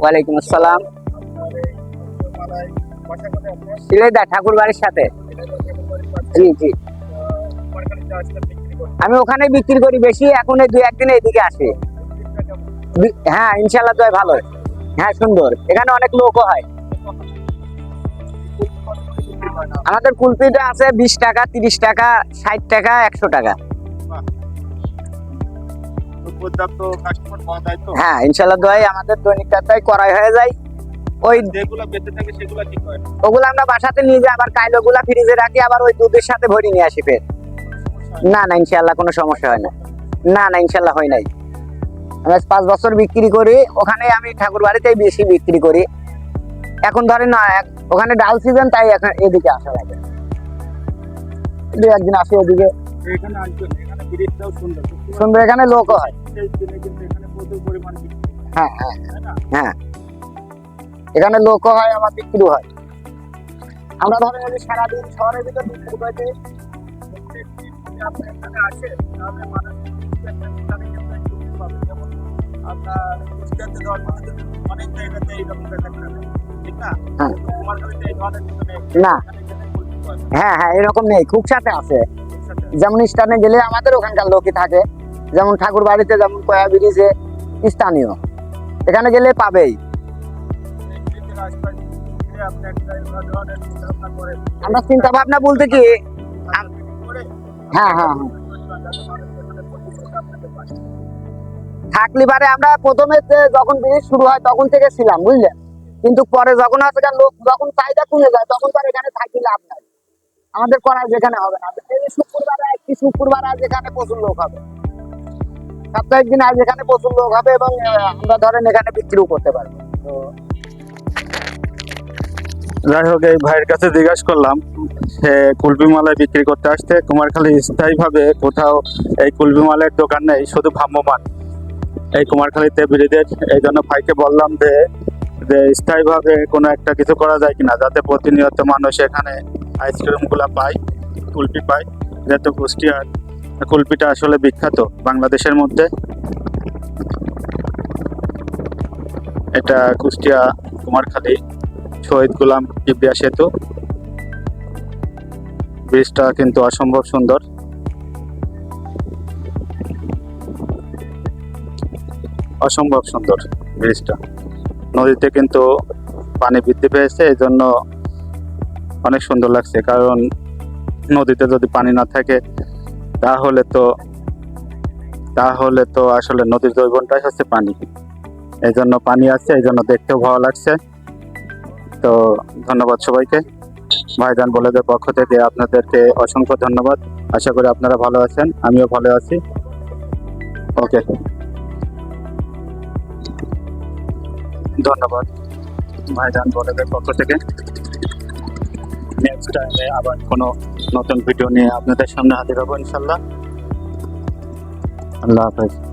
ওয়ালাইকুম আসসালাম। সিলেদা ঠাকুর বাড়ির সাথে। জি জি। আমি ওখানে বিক্রি করি বেশি, এখন এই দুই, একদিনে এদিকে আসি। হ্যাঁ ইনশাল্লাহ তো ভালো। হ্যাঁ সুন্দর। এখানে অনেক লোকও হয়। আমাদের কুলপিটা আছে বিশ টাকা, তিরিশ টাকা, ষাট টাকা, একশো টাকা। হ্যাঁ ইনশাল্লাহ দোয়াই আমাদের দৈনিক করাই হয়ে যায়। ওই যেগুলো বেঁচে থাকে সেগুলো কি করেন? ওগুলো আমরা বাসাতে নিয়ে যাই আবার কাইলো গুলা ফ্রিজে রাখি আবার ওই দুধের সাথে ভরি নিয়ে আসি ফের। না না ইনশাল্লাহ কোনো সমস্যা হয় না। না না ইনশাল্লাহ হয় নাই। আমি পাঁচ বছর বিক্রি করি ওখানে আমি ঠাকুর বাড়িতেই বেশি বিক্রি করি। এখন ধরেন না ওখানে ডাল সিজন তাই এখন এদিকে আসা লাগে। দু একদিন আসে ওদিকে সুন্দর এখানে লোকও হয়। সেই দিনে কিন্তু এখানে প্রচুর পরিমাণ হয়, হ্যাঁ হ্যাঁ এখানে লোকও হয় আবার বিক্রিও হয়। আমরা ধরেন সারাদিন শহরের ভিতর বিক্রি করতে আপনি এখানে আসেন তাহলে মানুষ একটা দোকানে কিন্তু একটু কম পাবে। যেমন আপনার কুষ্টিয়াতে দেওয়ার অনেক জায়গাতে এইরকম দেখা যায় ঠিক না। হ্যাঁ। কুমারখালীতে এই ধরনের কিন্তু নেই। না হ্যাঁ হ্যাঁ এরকম নেই খুব সাথে আছে। যেমন স্থানে গেলে আমাদের ওখানকার লোকই থাকে। যেমন ঠাকুর বাড়িতে যেমন কয়া ব্রিজে স্থানীয়। এখানে গেলে পাবেই। আমরা চিন্তা ভাবনা বলতে কি আর হ্যাঁ হ্যাঁ হ্যাঁ। থাকলে পারে আমরা প্রথমে যখন ব্রিজ শুরু হয় তখন থেকে ছিলাম বুঝলেন কিন্তু পরে যখন আছে লোক, যখন চাহিদা কমে যায়, তখন তো আর এখানে থাকি লাভ নাই। আমাদের করার যেখানে হবে না। শুক্রবারে একটি শুক্রবার আজ এখানে প্রচুর লোক হবে। সাপ্তাহিক দিন আজ এখানে প্রচুর লোক হবে এবং আমরা ধরেন এখানে বিক্রিও করতে পারব। যাই হোক, এই ভাইয়ের কাছে জিজ্ঞাসা করলাম, সে কুলবি মালাই বিক্রি করতে আসতে কুমারখালী স্থায়ীভাবে কোথাও এই কুলপি মালের দোকান নেই, শুধু ভ্রাম্যমান এই কুমারখালীতে ব্রিজের এই জন্য ভাইকে বললাম যে যে স্থায়ীভাবে কোনো একটা কিছু করা যায় কিনা, যাতে প্রতিনিয়ত মানুষ এখানে আইসক্রিমগুলো পায় কুলপি পায় যেহেতু কুষ্টিয়ার কুলপিটা আসলে বিখ্যাত বাংলাদেশের মধ্যে। এটা কুষ্টিয়া কুমারখালী, শহীদ গোলাম কিবরিয়া সেতু। ব্রিজটা কিন্তু অসম্ভব সুন্দর। অসম্ভব সুন্দর ব্রিজটা। নদীতে কিন্তু পানি বৃদ্ধি পেয়েছে এই জন্য অনেক সুন্দর লাগছে, কারণ নদীতে যদি পানি না থাকে তাহলে তো তাহলে তো আসলে নদীর জৈবনটাই হচ্ছে পানি। এই জন্য পানি আছে এই জন্য দেখতেও ভালো লাগছে। তো ধন্যবাদ সবাইকে। ভাইজান বলেদের পক্ষ থেকে আপনাদেরকে অসংখ্য ধন্যবাদ। আশা করি আপনারা ভালো আছেন, আমিও ভালো আছি। ওকে। ধন্যবাদ ভাইজান বলেদের পক্ষ থেকে। নেক্সট টাইমে আবার কোনো নতুন ভিডিও নিয়ে আপনাদের সামনে হাজির হব ইনশাল্লাহ। আল্লাহ হাফেজ।